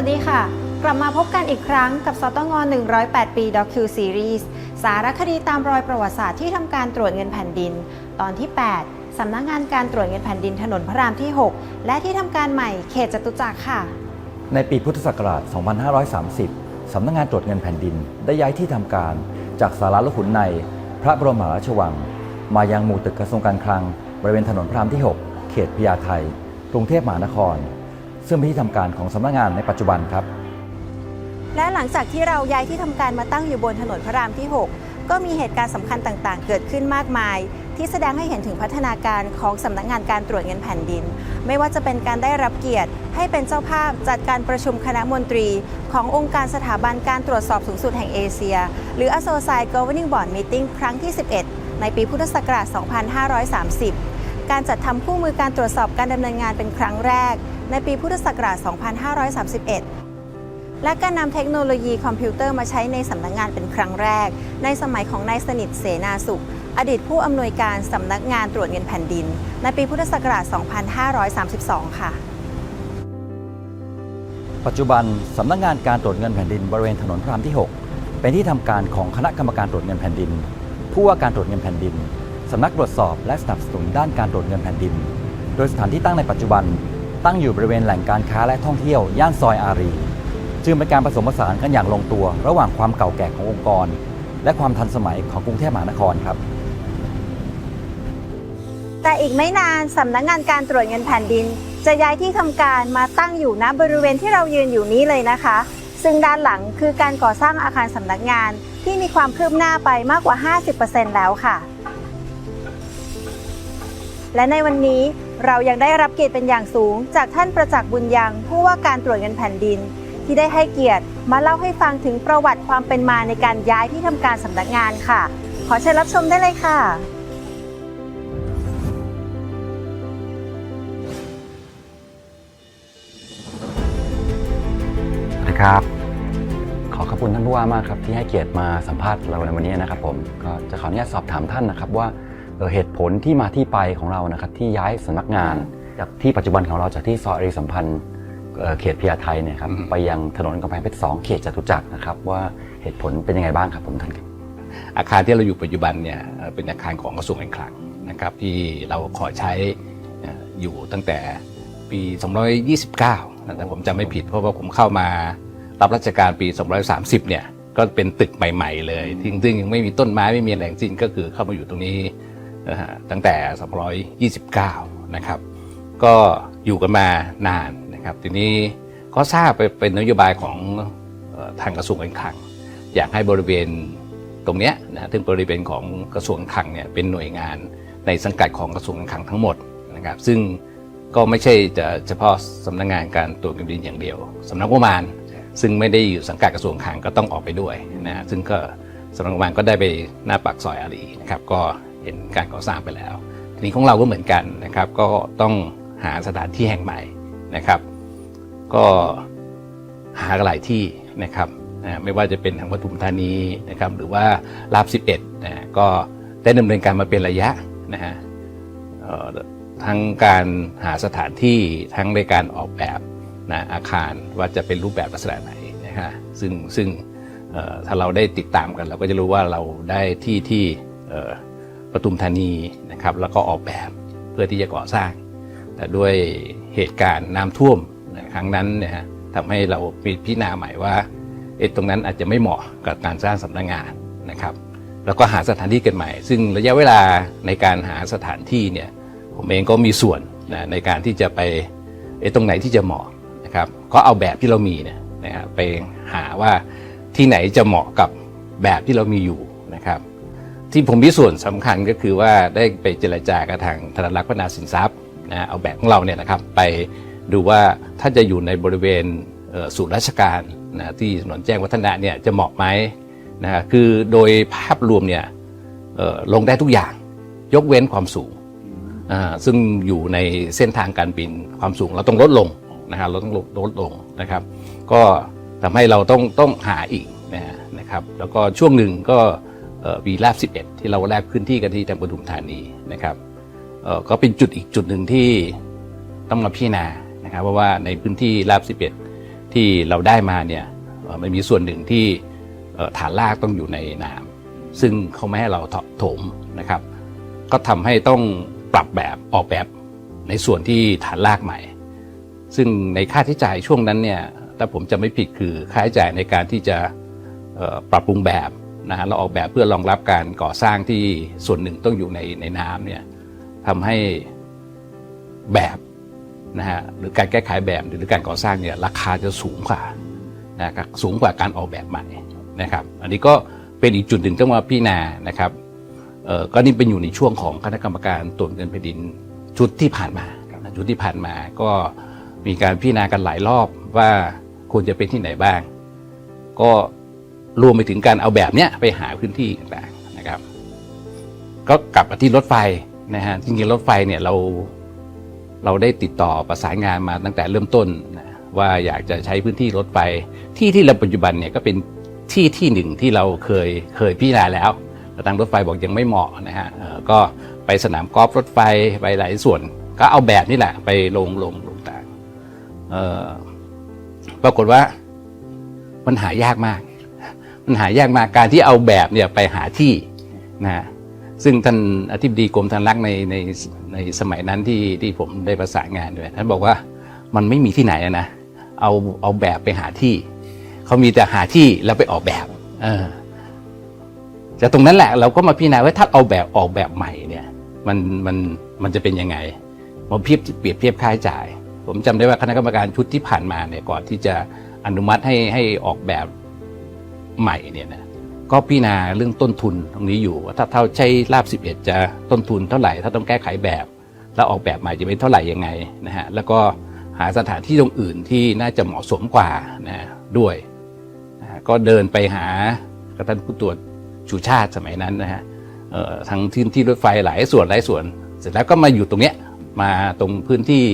วัสดีค่ะ กลับมาพบกันอีกครั้งกับสตง108 ปีด็อคิวซีรีส์สารคดีตามรอยประวัติศาสตร์ที่ทำการตรวจเงินแผ่นดิน ตอนที่ 8 สำนักงานการตรวจเงินแผ่นดินถนนพระรามที่ 6 และที่ทำการใหม่เขตจตุจักรค่ะ ในปีพุทธศักราช 2530 สำนักงานตรวจเงินแผ่นดิน ได้ย้ายที่ทำการจากสาราลูกขุนใน พระบรมราชวัง มายังหมู่ตึกกระทรวงการคลัง บริเวณถนนพระรามที่ 6 เขตพญาไทกรุงเทพมหานคร ซึ่งเป็นที่ทำการของสำนักงานในปัจจุบันครับ และหลังจากที่เราย้ายที่ทำการมาตั้งอยู่บนถนนพระรามที่ 6 ก็มีเหตุการณ์สำคัญต่างๆ เกิดขึ้นมากมาย ที่แสดงให้เห็นถึงพัฒนาการของสำนักงานการตรวจเงินแผ่นดิน ไม่ว่าจะเป็นการได้รับเกียรติ ให้เป็นเจ้าภาพจัดการประชุมคณะมนตรี ขององค์การสถาบันการตรวจสอบสูงสุดแห่งเอเชีย หรือ a s o c i a t e Governing Board Meeting ครั้งที่ 11 ในปีพุทธศักราช 2530 การจัดทำคู่มือการตรวจสอบการดำเนินงานเป็นครั้งแรก ในปีพุทธศักราช 2531 และการนำเทคโนโลยีคอมพิวเตอร์มาใช้ในสำนักงานเป็นครั้งแรก ในสมัยของนายสนิทเสนาสุข อดีตผู้อำนวยการสำนักงานตรวจเงินแผ่นดิน ในปีพุทธศักราช 2532 ค่ะปัจจุบันสำนักงานการตรวจเงินแผ่นดินบริเวณถนนพระรามที่ 6 เป็นที่ทำการของคณะกรรมการตรวจเงินแผ่นดิน ผู้ว่าการตรวจเงินแผ่นดิน สำนักตรวจสอบและสนับสนุนด้านการตรวจเงินแผ่นดิน โดยสถานที่ตั้งในปัจจุบัน ตั้งอยู่บริเวณแหล่งการค้าและท่องเที่ยว ย่านซอยอารี จึงเป็นการผสมผสานกันอย่างลงตัว ระหว่างความเก่าแก่ขององค์กร และความทันสมัยของกรุงเทพมหานครครับ แต่อีกไม่นานสำนักงานการตรวจเงินแผ่นดิน จะย้ายที่ทำการมาตั้งอยู่ณบริเวณที่เรายืนอยู่นี้เลยนะคะ ซึ่งด้านหลังคือการก่อสร้างอาคารสำนักงานที่มีความคืบหน้าไปมากกว่า 50%แล้วค่ะ และในวันนี้เรายังได้รับเกียรติเป็นอย่างสูง จากท่านประจักษ์บุญยังผู้ว่าการตรวจเงินแผ่นดิน ที่ได้ให้เกียรติมาเล่าให้ฟังถึงประวัติความเป็นมาในการย้ายที่ทำการสำนักงานค่ะ ขอเชิญรับชมได้เลยค่ะ สวัสดีครับ ขอขอบคุณท่านผู้ว่ามากครับที่ให้เกียรติมาสัมภาษณ์เราในวันนี้นะครับผมก็จะขออนุญาตสอบถามท่านนะครับว่า เอ่อเหตุผลที่มาที่ไปของเรานะครับที่ย้ายสำนักงาน จากที่ปัจจุบันของเราจากที่ซอยอารีสัมพันธ์เอ่อเขตพญาไทเนี่ยครับอืมไปยังถนนกำแพงเพชรสองเขตจตุจักรนะครับว่าเหตุผลเป็นยังไงบ้างครับผมท่านครับอาคารที่เราอยู่ปัจจุบันเนี่ยเอ่อเป็นอาคารของกระทรวงการคลังนะครับที่เราขอใช้เอ่ออยู่ตั้งแต่ปี 229นะแต่ผมจำไม่ผิดเพราะว่าผมเข้ามารับราชการปี 230 เนี่ยก็เป็นตึกใหม่ ๆ เลยซึ่งซึ่งยังไม่มีต้นไม้ไม่มีแหล่งจริงก็คือเข้ามาอยู่ตรงนี้ นะฮะตั้งแต่ 229 นะครับ ก็อยู่กันมานานนะครับ ทีนี้ก็ทราบไปเป็นนโยบายของทางกระทรวงการคลัง อยากให้บริเวณตรงเนี้ยนะซึ่งบริเวณของกระทรวงคลังเนี่ยเป็นหน่วยงานในสังกัดของกระทรวงการคลังทั้งหมดนะครับ ซึ่งก็ไม่ใช่จะเฉพาะสำนักงานการตรวจเงินดินอย่างเดียวสำนักงบประมาณ ซึ่งไม่ได้อยู่สังกัดกระทรวงคลังก็ต้องออกไปด้วยนะฮะซึ่งก็สำนักงบประมาณก็ได้ไปหน้าปากซอยอารีนะครับก็ เห็นการก่อสร้างไปแล้ว ทีนี้ของเราก็เหมือนกันนะครับ ก็ต้องหาสถานที่แห่งใหม่นะครับ ก็หาหลายที่นะครับไม่ว่าจะเป็นทางปทุมธานีนะครับ หรือว่าลาบ11นะก็ได้ดำเนินการมาเป็นระยะนะฮะทั้งการหาสถานที่ทั้งในการออกแบบนะอาคารว่าจะเป็นรูปแบบลักษณะไหนนะฮะซึ่งซึ่งถ้าเราได้ติดตามกัน เราก็จะรู้ว่าเราได้ที่ที่ ปทุมธานีนะครับ แล้วก็ออกแบบเพื่อที่จะก่อสร้าง แต่ด้วยเหตุการณ์น้ำท่วมครั้งนั้นนี่ยฮะทำให้เรามีพิจารณาใหม่ว่าเอะตรงนั้นอาจจะไม่เหมาะกับการสร้างสำนักงานนะครับ แล้วก็หาสถานที่กันใหม่ ซึ่งระยะเวลาในการหาสถานที่เนี่ยผมเองก็มีส่วนนะในการที่จะไปเอะตรงไหนที่จะเหมาะนะครับก็เอาแบบที่เรามีเนี่ยนะฮะไปหาว่าที่ไหนจะเหมาะกับแบบที่เรามีอยู่ ที่ผมมีส่วนสำคัญก็คือว่าได้ไปเจรจากับทางธนารักษ์พัฒนาสินทรัพย์นะเอาแบบของเราเนี่ยนะครับไปดูว่าถ้าจะอยู่ในบริเวณศูนย์ราชการนะที่ถนนแจ้งวัฒนะเนี่ยจะเหมาะไหมนะฮะคือโดยภาพรวมเนี่ยลงได้ทุกอย่างยกเว้นความสูง ซึ่งอยู่ในเส้นทางการบินความสูงเราต้องลดลงนะฮะเราต้องลดลดลงนะครับ ก็ทำให้เราต้องต้องหาอีกนะครับ แล้วก็ช่วงหนึ่งก็ วีแลบ11 ที่เราแลบพื้นที่กันที่ทางปทุมธานีนะครับก็เป็นจุดอีกจุดหนึ่งที่ต้องมาพิจารณานะครับเพราะว่าในพื้นที่แลบ11 ที่เราได้มาเนี่ยมันมีส่วนหนึ่งที่ฐานรากต้องอยู่ในน้ำซึ่งเขาไม่ให้เราถมนะครับ ก็ทำให้ต้องปรับแบบออกแบบในส่วนที่ฐานรากใหม่ ซึ่งในค่าใช้จ่ายช่วงนั้นเนี่ยถ้าผมจะไม่ผิดคือค่าใช้จ่ายในการที่จะปรับปรุงแบบ นะฮะเราออกแบบเพื่อรองรับการก่อสร้างที่ส่วนหนึ่งต้องอยู่ในในน้ำเนี่ยทำให้แบบนะฮะหรือการแก้ไขแบบหรือการก่อสร้างเนี่ยราคาจะสูงกว่านะครับสูงกว่าการออกแบบใหม่นะครับ อันนี้ก็เป็นอีกจุดหนึ่งต้องมาพิจารณานะครับเอ่อก็นี่เป็นอยู่ในช่วงของคณะกรรมการตรวจเงินแผ่นดินชุดที่ผ่านมาชุดที่ผ่านมาก็มีการพิจารณากันหลายรอบว่าควรจะเป็นที่ไหนบ้าง ก็ รวมไปถึงการเอาแบบเนี้ยไปหาพื้นที่ต่างๆนะครับ ก็กลับมาที่รถไฟนะฮะจริงๆรถไฟเนี่ยเราเราได้ติดต่อประสานงานมาตั้งแต่เริ่มต้นนะว่าอยากจะใช้พื้นที่รถไฟที่ที่เราปัจจุบันเนี่ยก็เป็นที่ที่หนึ่งที่เราเคยเคยพิจารณาแล้วแต่ทางรถไฟบอกยังไม่เหมาะนะฮะก็ไปสนามกอล์ฟรถไฟไปหลายส่วน ก็เอาแบบนี่แหละ ไปลงลงลงต่างปรากฏว่ามันหายากมาก มันหายากมากการที่เอาแบบเนี่ยไปหาที่นะฮะซึ่งท่านอธิบดีกรมธนารักษ์ในในในสมัยนั้นที่ที่ผมได้ประสานงานด้วยท่านบอกว่ามันไม่มีที่ไหนอะนะเอาเอาแบบไปหาที่เขามีแต่หาที่แล้วไปออกแบบเออจากตรงนั้นแหละเราก็มาพิจารณาว่าถ้าเอาแบบออกแบบใหม่เนี่ย มันมันมันจะเป็นยังไงมาเพียบเปรียบเทียบค่าใช้จ่าย ผมจำได้ว่าคณะกรรมการชุดที่ผ่านมาเนี่ยก่อนที่จะอนุมัติให้ให้ออกแบบ ใหม่เนี่ยนะก็พิจารณาเรื่องต้นทุนตรงนี้อยู่ว่าถ้าเท่าใช้ลาบ 11 จะต้นทุนเท่าไหร่ ถ้าต้องแก้ไขแบบ แล้วออกแบบใหม่จะเป็นเท่าไหร่ยังไงนะฮะแล้วก็หาสถานที่ตรงอื่นที่น่าจะเหมาะสมกว่านะฮะด้วยนะก็เดินไปหากับท่านผู้ตรวจชูชาติสมัยนั้นนะฮะเอ่อทางที่ที่รถไฟหลายส่วนหลายส่วน เสร็จแล้วก็มาอยู่ตรงเนี้ยมาตรงพื้นที่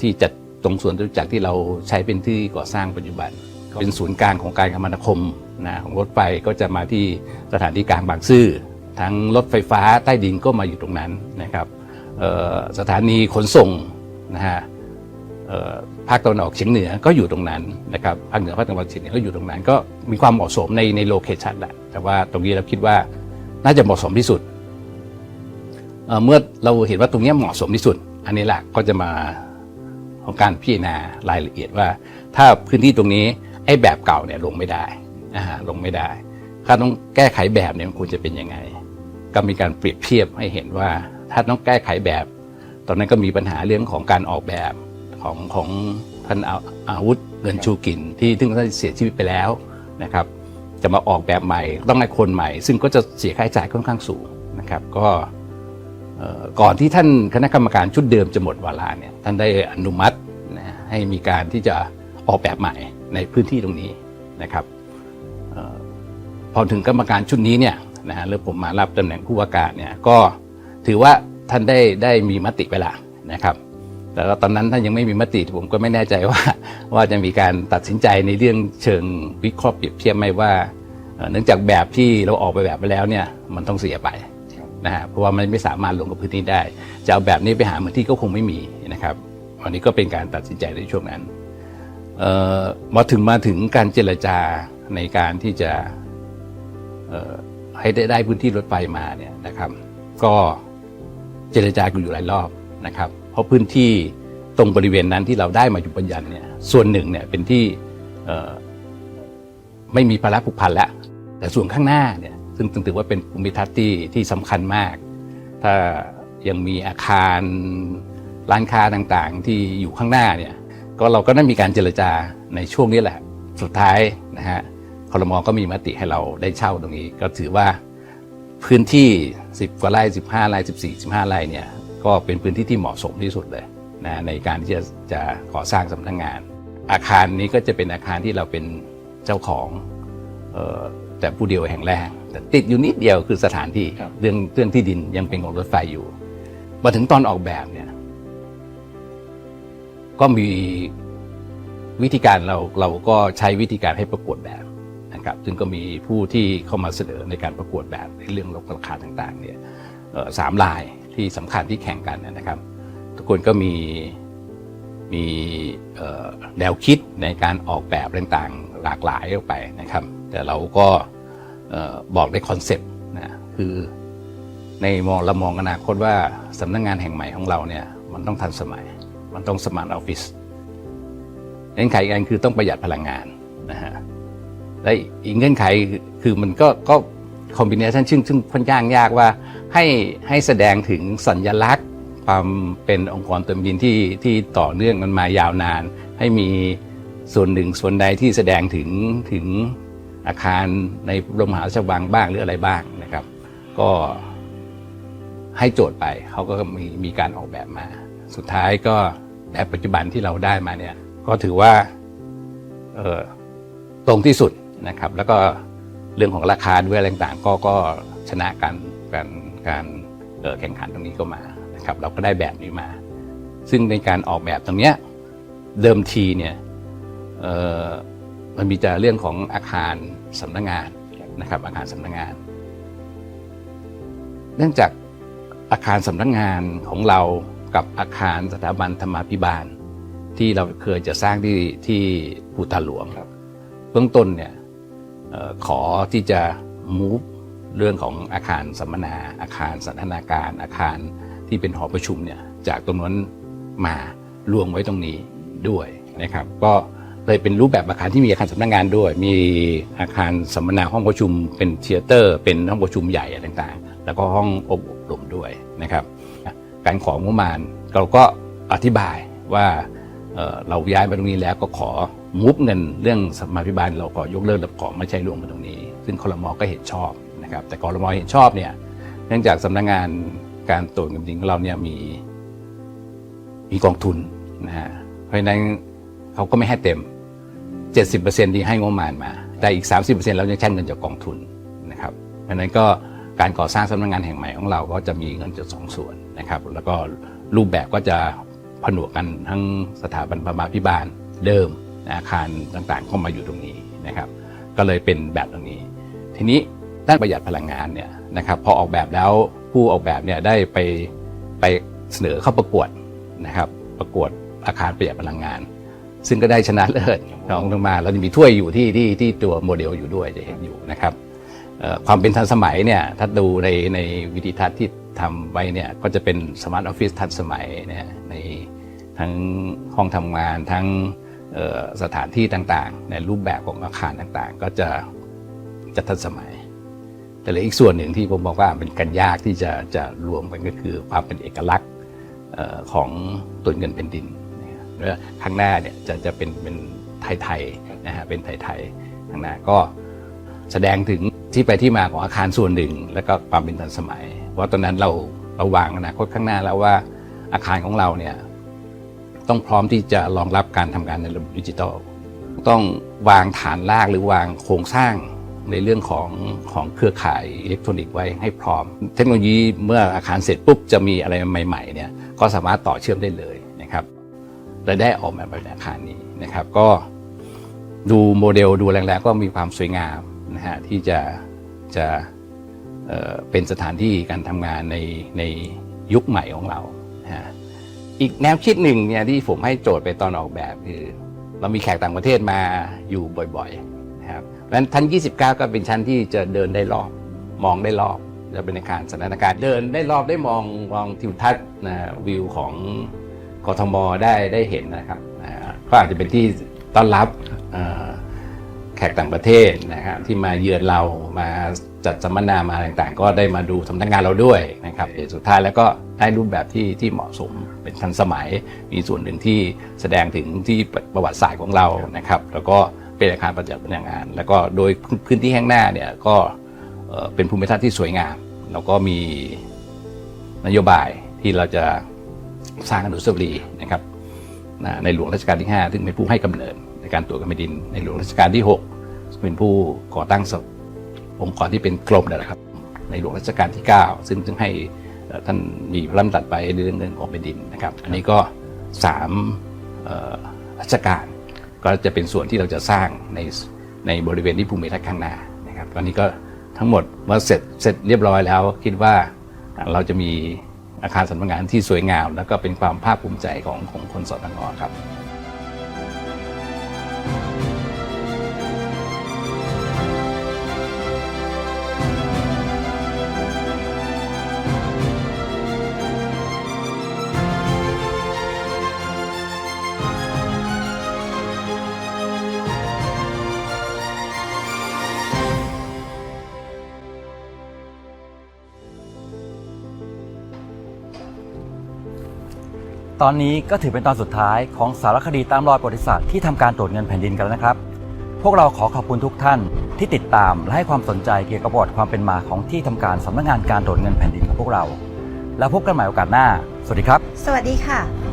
ที่จัดตรงส่วนจตุจักรที่เราใช้เป็นที่ก่อสร้างปัจจุบัน เป็นศูนย์กลางของการคมนาคมนะของรถไฟก็จะมาที่สถานีกลางบางซื่อทั้งรถไฟฟ้าใต้ดินก็มาอยู่ตรงนั้นนะครับสถานีขนส่งนะฮะภาคตะวันออกเฉียงเหนือก็อยู่ตรงนั้นนะครับภาคเหนือภาคตะวันออกเฉียงเหนือก็อยู่ตรงนั้น ก็มีความเหมาะสมในในโลเคชันแหละแต่ว่าตรงนี้เราคิดว่าน่าจะเหมาะสมที่สุดเเมื่อเราเห็นว่าตรงนี้เหมาะสมที่สุด อันนี้แหละก็จะมาของการพิจารณารายละเอียดว่า ถ้าพื้นที่ตรงนี้ ไอ้แบบเก่าเนี่ยลงไม่ได้นะฮะลงไม่ได้ถ้าต้องแก้ไขแบบเนี่ยมันควรจะเป็นยังไง ก็มีการเปรียบเทียบให้เห็นว่า ถ้าต้องแก้ไขแบบ ตอนนั้นก็มีปัญหาเรื่องของการออกแบบของของท่านอาอาวุธเงินชูกินที่ซึ่งท่านเสียชีวิตไปแล้วนะครับ จะมาออกแบบใหม่ต้องให้คนใหม่ ซึ่งก็จะเสียค่าใช้จ่ายค่อนข้างสูงนะครับก่อก่อนที่ท่านคณะกรรมการชุดเดิมจะหมดวาระเนี่ยท่านได้อนุมัตินะให้มีการที่จะออกแบบใหม่ ในพื้นที่ตรงนี้นะครับออพอถึงกรรมการชุดนี้เนี่ยนะฮะแล้วผมมารับตำแหน่งผู้ว่าการเนี่ยก็ถือว่าท่านได้ได้มีมติไปและนะครับ แต่ว่าตอนนั้นท่านยังไม่มีมติผมก็ไม่แน่ใจว่าว่าจะมีการตัดสินใจในเรื่องเชิงวิเคราะห์เปรียบเทียบไหมว่า เนื่องจากแบบที่เราออกไปแบบไปแล้วเนี่ยมันต้องเสียไปนะฮะเพราะว่ามันไม่สามารถลงกับพื้นที่ได้ จะเอาแบบนี้ไปหาพื้นที่ก็คงไม่มีนะครับวันนี้ก็เป็นการตัดสินใจในช่วงนั้น มาถึงมาถึงการเจรจาในการที่จะให้ได้ได้พื้นที่รถไฟมาเนี่ยนะครับ ก็เจรจากันอยู่หลายรอบนะครับ เพราะพื้นที่ตรงบริเวณนั้นที่เราได้มาอยู่ปัญญันเนี่ยส่วนหนึ่งเนี่ยเป็นที่ไม่มีภาระผูกพันแล้วแต่ส่วนข้างหน้าเนี่ยซึ่งถือว่าเป็นภูมิทัศน์ที่ที่สำคัญมาก ถ้ายังมีอาคารร้านค้าต่างๆ ที่อยู่ข้างหน้าเนี่ย ก็เราก็ได้มีการเจรจาในช่วงนี้แหละ สุดท้ายนะฮะคอรมอก็มีมติให้เราได้เช่าตรงนี้ ก็ถือว่าพื้นที่ 10 กว่าไร่15ไร่14 15ไร่เนี่ยก็เป็นพื้นที่ที่เหมาะสมที่สุดเลยนะในการที่จะจะก่อสร้างสำนักงาน อาคารนี้ก็จะเป็นอาคารที่เราเป็นเจ้าของเออแต่ผู้เดียวแห่งแรกแต่ติดอยู่นิดเดียวคือสถานที่ครับเรื่องเรื่องที่ดินยังเป็นของรถไฟอยู่มาถึงตอนออกแบบเนี่ย ก็มีวิธีการเราเราก็ใช้วิธีการให้ประกวดแบบนะครับซึ่งก็มีผู้ที่เข้ามาเสนอในการประกวดแบบในเรื่องลดราคาต่างๆเนี่ยสามลายที่สำคัญที่แข่งกันนะครับ ทุกคนก็มีมีแนวคิดในการออกแบบต่างๆหลากหลายออกไปนะครับ แต่เราก็บอกในคอนเซปต์นะคือในมองเรามองอนาคตว่าสำนักงงานแห่งใหม่ของเราเนี่ยมันต้องทันสมัย มันต้องสมาร์ทออฟฟิศเงื่อนไขอีกอันคือต้องประหยัดพลังงานนะฮะและอีกเงื่อนไขคือมันก็ก็คอมบิเนชันซึ่งซึ่งค่อนข้างยากว่าให้ให้แสดงถึงสัญลักษณ์ ความเป็นองค์กรเติมดินที่ที่ต่อเนื่องมันมายาวนาน ให้มีส่วนหนึ่งส่วนใดที่แสดงถึงถึงอาคารในโรงมหาราชวังบ้างหรืออะไรบ้างนะครับ ก็ให้โจทย์ไปเขาก็มีมีการออกแบบมา สุดท้ายก็ แบบปัจจุบันที่เราได้มาเนี่ยก็ถือว่าตรงที่สุดนะครับ แล้วก็เรื่องของราคาด้วยอะไรต่างก็ก็ชนะการการการแข่งขันตรงนี้ก็มานะครับเราก็ได้แบบนี้มา ซึ่งในการออกแบบตรงเนี้ยเดิมทีเนี่ยมันมีแต่เรื่องของอาคารสำนักงานนะครับ อาคารสำนักงาน เนื่องจากอาคารสำนักงานของเรา กับอาคารสถาบันธรรมาภิบาล ที่เราเคยจะสร้างที่ที่ภูตาหลวงเบื้องต้นเนี่ยเอ่อขอที่จะ move เรื่องของอาคารสัมมนา อาคารสันทนาการ อาคารที่เป็นหอประชุมเนี่ยจากตรงนั้นมารวมไว้ตรงนี้ด้วยนะครับ ก็เลยเป็นรูปแบบอาคารที่มีอาคารสำนักงานด้วย มีอาคารสัมมนาห้องประชุมเป็นเทเตอร์ เป็นห้องประชุมใหญ่อะไรต่างๆ แล้วก็ห้องอบรมด้วยนะครับ การของงบประมาณ เราก็อธิบายว่าเเราย้ายมาตรงนี้แล้วก็ขอมุบเงินเรื่องสมาพิบาลเราก็ยกเลิกและขอไม่ใช่รวมมาตรงนี้ ซึ่งคลมอก็เห็นชอบนะครับ แต่คลมอเห็นชอบเนี่ยเนื่องจากสำนักงานการตรวจเงินจริงของเราเนี่ยมีมีกองทุนนะฮะเพราะฉะนั้นเขาก็ไม่ให้เต็ม 70%ที่ให้งบประมาณมา แต่อีก 30%เรายังใช้เงินจากกองทุนนะครับเพราะฉะนั้นก็การก่อสร้างสำนักงานแห่งใหม่ของเราก็จะมีเงินจากสองส่วน นะครับ แล้วก็รูปแบบก็จะผนวกกันทั้งสถาบันประมาพิบาลเดิมอาคารต่างๆเข้ามาอยู่ตรงนี้นะครับ ก็เลยเป็นแบบตรงนี้ ทีนี้ด้านประหยัดพลังงานเนี่ยนะครับพอออกแบบแล้วผู้ออกแบบเนี่ยได้ไปไปเสนอเข้าประกวดนะครับประกวดอาคารประหยัดพลังงาน ซึ่งก็ได้ชนะเลิศรองลงมาแล้วจะมีถ้วยอยู่ที่ที่ที่ตัวโมเดลอยู่ด้วยจะเห็นอยู่นะครับความเป็นทันสมัยเนี่ยถ้าดูในในวิดีทัศน์ที่ ทำไว้เนี่ยก็จะเป็นสมาร์ทออฟฟิศทันสมัยเนี่ยในทั้งห้องทำงานทั้งสถานที่ต่างๆ ในรูปแบบของอาคารต่างๆ ก็จะจะทันสมัย แต่เลืออีกส่วนหนึ่งที่ผมบอกว่าเป็นกันยากที่จะจะรวมกันก็คือความเป็นเอกลักษณ์ของตัวเงินเป็นดินนะครับแล้วข้างหน้าเนี่ยจะจะเป็นเป็นไทยๆนะฮะเป็นไทยๆข้างหน้าก็แสดงถึงที่ไปที่มาของอาคารส่วนหนึ่ง แล้วก็ความเป็นทันสมัย เพราะตอนนั้นเราเราวางอนาคตข้างหน้าแล้วว่าอาคารของเราเนี่ยต้องพร้อมที่จะรองรับการทำงานในระบบดิจิทัลต้องวางฐานรากหรือวางโครงสร้างในเรื่องของของเครือข่ายอิเล็กทรอนิกส์ไว้ให้พร้อม เทคโนโลยีเมื่ออาคารเสร็จปุ๊บจะมีอะไรใหม่ๆเนี่ยก็สามารถต่อเชื่อมได้เลยนะครับและได้ออกมาแบบอาคารนี้นะครับ ก็ดูโมเดลดูแรงๆก็มีความสวยงามนะฮะที่จะจะ เป็นสถานที่การทำงานในในยุคใหม่ของเรา อีกแนวคิดหนึ่งเนี่ยที่ผมให้โจทย์ไปตอนออกแบบคือ เรามีแขกต่างประเทศมาอยู่บ่อยๆนะครับเพราะฉะนั้นชั้น 29 ก็เป็นชั้นที่จะเดินได้รอบ มองได้รอบจะเป็นอาคารสถานการณ์เดินได้รอบได้มองมองทิวทัศน์นะวิวของกทมได้ได้เห็นนะครับก็อาจจะเป็นที่ต้อนรับ แขกต่างประเทศนะครับที่มาเยือนเรามาจัดสัมมนามาต่างๆ ก็ได้มาดูสำนักงานเราด้วยนะครับสุดท้ายแล้วก็ได้รูปแบบที่ที่เหมาะสมเป็นทันสมัย มีส่วนหนึ่งที่แสดงถึงที่ประวัติศาสตร์ของเรานะครับ แล้วก็เป็นอาคารประจัดพนักงาน แล้วก็โดยพื้นที่ข้างหน้าเนี่ยก็เป็นภูมิทัศน์ที่สวยงาม แล้วก็มีนโยบายที่เราจะสร้างอนุสาวรีย์นะครับในหลวงรัชกาลที่ 5 ซึ่งเป็นผู้ให้กำเนิด ในการตรวจการแผ่นดินในหลวงรัชกาลที่ 6 เป็นผู้ก่อตั้งองค์กรที่เป็นกรมนั่นแหละครับ ในหลวงรัชกาลที่ 9 ซึ่งจึงให้ท่านมีพระราชดำรัสไปเรื่องเงินของแผ่นดินนะครับ อันนี้ก็สามรัชกาลก็จะเป็นส่วนที่เราจะสร้างในในบริเวณที่ภูมิทัศน์ข้างหน้านะครับตอนนี้ก็ทั้งหมดเมื่อเสร็จเสร็จเรียบร้อยแล้ว คิดว่าเราจะมีอาคารสำนักงานที่สวยงาม แล้วก็เป็นความภาคภูมิใจของของคนสตงครับ ตอนนี้ก็ถือเป็นตอนสุดท้ายของสารคดีตามรอยประวัติศาสตร์ที่ทำการตรวจเงินแผ่นดินกันแล้วนะครับ พวกเราขอขอบคุณทุกท่านที่ติดตามและให้ความสนใจเกี่ยวกับประวัติความเป็นมาของที่ทำการสำนักงานการตรวจเงินแผ่นดินของพวกเรา แล้วพบกันใหม่โอกาสหน้า สวัสดีครับ สวัสดีค่ะ